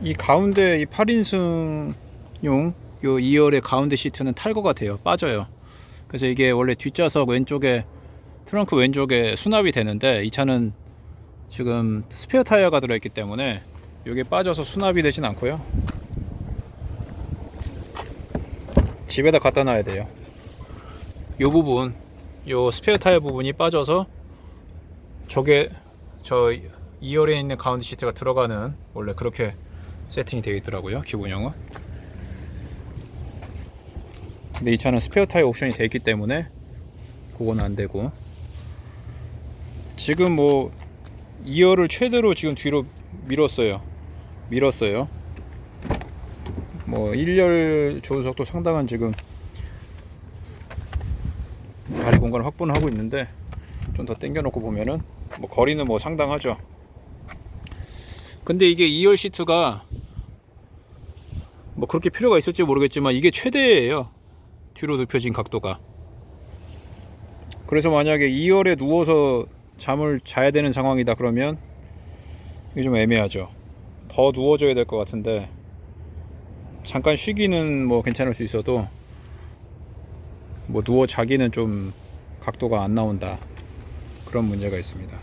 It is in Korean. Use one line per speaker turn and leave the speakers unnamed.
이 가운데 이 8인승용 요 2열의 가운데 시트는 탈거가 돼요. 빠져요. 그래서 이게 원래 뒷좌석 왼쪽에 트렁크 왼쪽에 수납이 되는데 이 차는 지금 스페어 타이어가 들어있기 때문에 이게 빠져서 수납이 되진 않고요. 집에다 갖다 놔야 돼요. 요 부분, 요 스페어 타이어 부분이 빠져서 저게 저 2열에 있는 가운데 시트가 들어가는 원래 그렇게 세팅이 되어 있더라고요. 기본형은. 근데 이 차는 스페어 타이어 옵션이 되어 있기 때문에 그건 안 되고 지금 뭐 2열을 최대로 지금 뒤로 밀었어요. 밀었어요. 뭐 1열 조수석도 상당한 지금 다리 공간을 확보는 하고 있는데 좀 더 당겨 놓고 보면은 뭐 거리는 뭐 상당하죠. 근데 이게 2열 시트가 뭐 그렇게 필요가 있을지 모르겠지만 이게 최대예요. 뒤로 눕혀진 각도가. 그래서 만약에 2열에 누워서 잠을 자야 되는 상황이다 그러면 이게 좀 애매하죠. 더 누워줘야 될 것 같은데 잠깐 쉬기는 뭐 괜찮을 수 있어도 뭐 누워 자기는 좀 각도가 안 나온다 그런 문제가 있습니다.